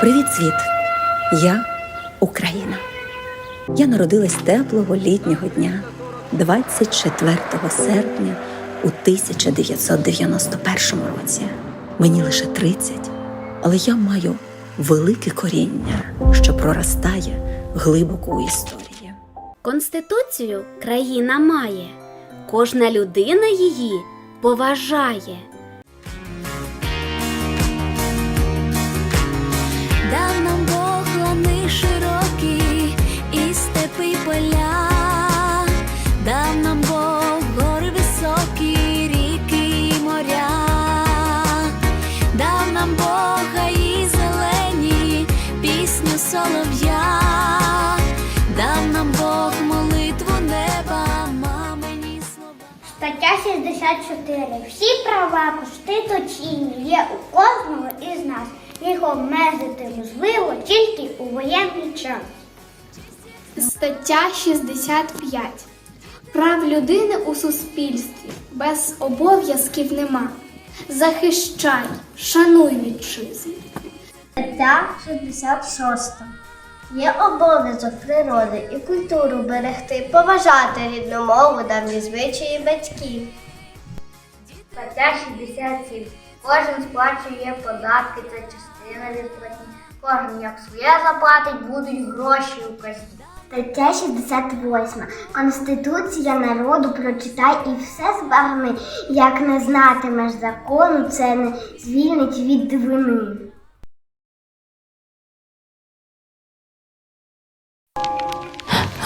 Привіт, світ! Я Україна. Я народилась теплого літнього дня 24 серпня у 1991 році. Мені лише 30, але я маю велике коріння, що проростає глибоко у історії. Конституцію країна має, кожна людина її поважає. Солов'я, дав нам Бог молитву неба, мамині слова. Стаття 64. Всі права конституційні є у кожного із нас. Їх обмежити можливо тільки у воєнний час. Стаття 65. Прав людини у суспільстві без обов'язків нема. Захищай, шануй вітчизну. Стаття 66. Є обов'язок природи і культуру берегти, поважати рідну мову, давні звичаї батьків. Стаття 67. Кожен сплачує податки, це частина від платні. Кожен як своє заплатить, будуть гроші у казні. Стаття 68. Конституція народу прочитай і все збагни. Як не знатимеш закону, це не звільнить від вини.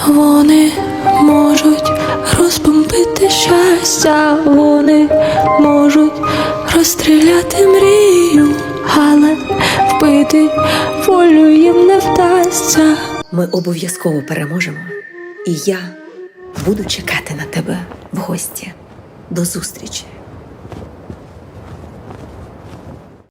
Вони можуть розбомбити щастя, вони можуть розстріляти мрію, але вбити волю їм не вдасться. Ми обов'язково переможемо, і я буду чекати на тебе в гості. До зустрічі!